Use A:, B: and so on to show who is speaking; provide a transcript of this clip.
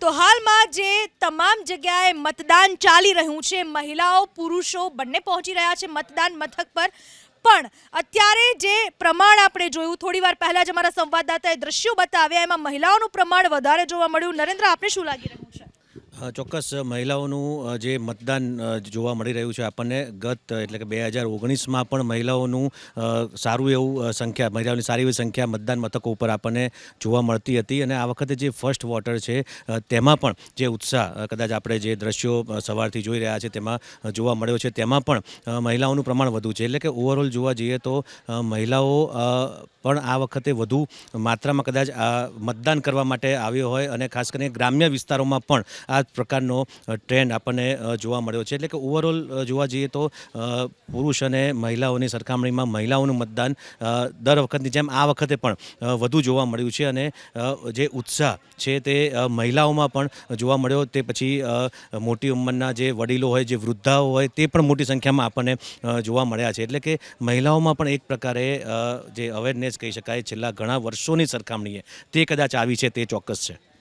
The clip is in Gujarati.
A: તો હાલમાં જે તમામ જગ્યાએ મતદાન ચાલી રહ્યું છે, મહિલાઓ, પુરુષો બંને પહોંચી રહ્યા છે મતદાન મથક પર. પણ અત્યારે જે પ્રમાણ આપણે જોયું, થોડી વાર પહેલા જ અમારા સંવાદદાતાએ દ્રશ્યો બતાવ્યા, એમાં મહિલાઓનું પ્રમાણ વધારે જોવા મળ્યું. નરેન્દ્ર, આપને શું લાગી રહ્યું?
B: ચોક્કસ મહિલાઓનું જે મતદાન જોવા મળી રહ્યું છે આપણને, ગત, એટલે કે બે હજાર ઓગણીસમાં પણ મહિલાઓનું સારું એવું સંખ્યા, મહિલાઓની સારી એવી સંખ્યા મતદાન મથકો ઉપર આપણને જોવા મળતી હતી. અને આ વખતે જે ફર્સ્ટ વોટર છે તેમાં પણ જે ઉત્સાહ કદાચ આપણે જે દ્રશ્યો સવારથી જોઈ રહ્યા છે તેમાં જોવા મળ્યો છે, તેમાં પણ મહિલાઓનું પ્રમાણ વધુ છે. એટલે કે ઓવરઓલ જોવા જઈએ તો મહિલાઓ પણ આ વખતે વધુ માત્રામાં કદાચ મતદાન કરવા માટે આવ્યો હોય અને ખાસ કરીને ગ્રામ્ય વિસ્તારોમાં પણ આ પ્રકારનો ટ્રેન્ડ આપણને જોવા મળ્યો છે. એટલે કે ઓવરઓલ જોવા જઈએ તો પુરુષ અને મહિલાઓની સરખામણીમાં મહિલાઓનું મતદાન દર વખતની જેમ આ વખતે પણ વધુ જોવા મળ્યું છે અને જે ઉત્સાહ છે તે મહિલાઓમાં પણ જોવા મળ્યો. તે પછી મોટી ઉંમરના જે વડીલો હોય, જે વૃદ્ધાઓ હોય, તે પણ મોટી સંખ્યામાં આપણને જોવા મળ્યા છે. એટલે કે મહિલાઓમાં પણ એક પ્રકારે જે અવેરનેસ કહી શકાય, છેલ્લા ઘણા વર્ષોની સરખામણીએ તે કદાચ આવી છે, તે ચોક્કસ છે.